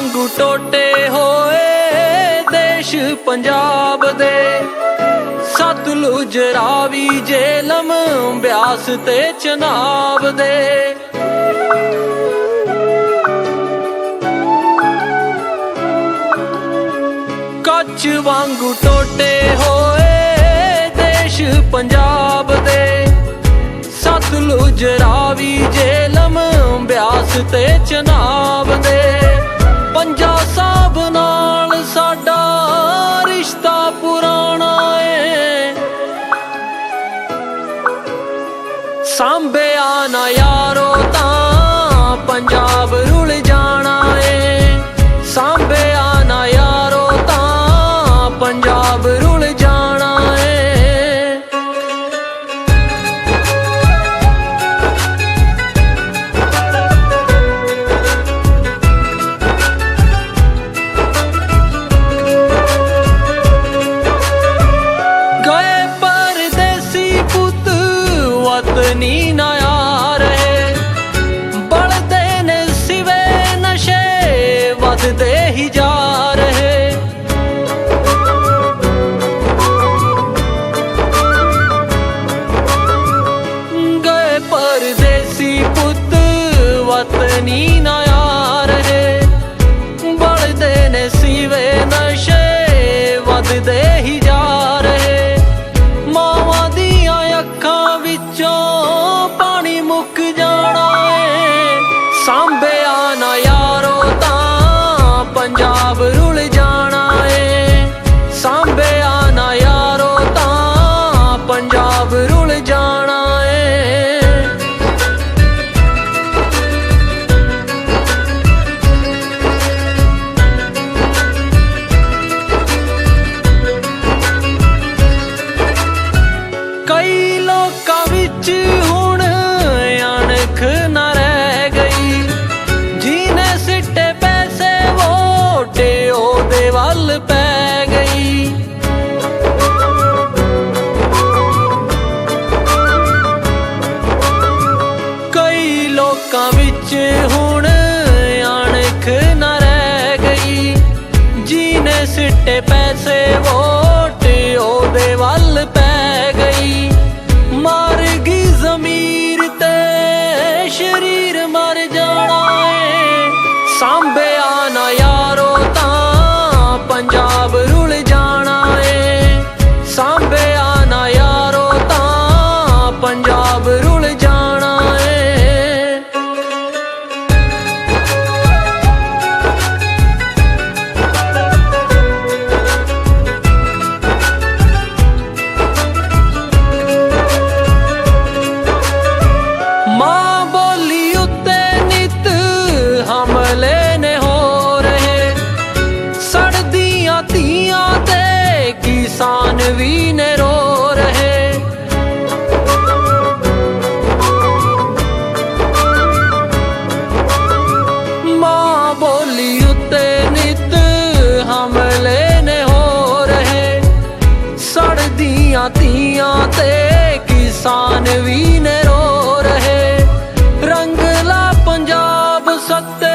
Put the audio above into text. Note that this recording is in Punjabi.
ਵਾਂਗੂ ਟੋਟੇ ਹੋਏ ਦੇਸ਼ ਪੰਜਾਬ ਦੇ। ਸਤਲੁਜ ਰਾਵੀ ਜੇਲਮ ਬਿਆਸ ਤੇ ਚਨਾਬ ਦੇ। ਕੱਚ ਵਾਂਗੂ ਟੋਟੇ ਹੋਏ ਦੇਸ਼ ਪੰਜਾਬ ਦੇ। ਸਤਲੁਜ ਰਾਵੀ ਜੇਲਮ ਬਿਆਸ ਤੇ ਚਨਾਬ ਦੇ। ਪੰਜਾ ਸਾਹਿਬ ਨਾਲ ਸਾਡਾ ਰਿਸ਼ਤਾ ਪੁਰਾਣਾ ਏ। ਸਾਂਭਿਆ ਨਾ ਯਾਰੋ ਤਾਂ ਪੰਜਾਬ ਰੁਲ ਜਾਣਾ ਏ। ਸਾਂਭਿਆ ਨਾ ਯਾਰੋ ਤਾਂ ਪੰਜਾਬ ਪਰਦੇਸੀ ਪੁੱਤ ਵਤਨੀ ਨਾ ਯਾਰ ਰਹੇ ਬਲਦੇ ਨੇ ਸਿਵੇ ਨਸ਼ੇ, ਵੱਧਦੇ ਹੀ ਜਾ ਰਹੇ। ਮਾਵਾਂ ਦੀਆਂ ਅੱਖਾਂ ਵਿੱਚੋਂ ਪਾਣੀ ਮੁੱਕ ਜਾਣਾ ਲੋਕਾਂ ਵਿੱਚ ਹੁਣ ਅਣਖ ਨਾ ਰਹਿ ਗਈ। ਜਿਹਨੇ ਸਿੱਟੇ ਪੈਸੇ ਉਹ ਦੀਆਂ ਧੀਆਂ ਤੇ ਕਿਸਾਨ ਵੀ ਨੇ ਰਹੇ। ਰੰਗਲਾ ਪੰਜਾਬ ਸੱਤੇ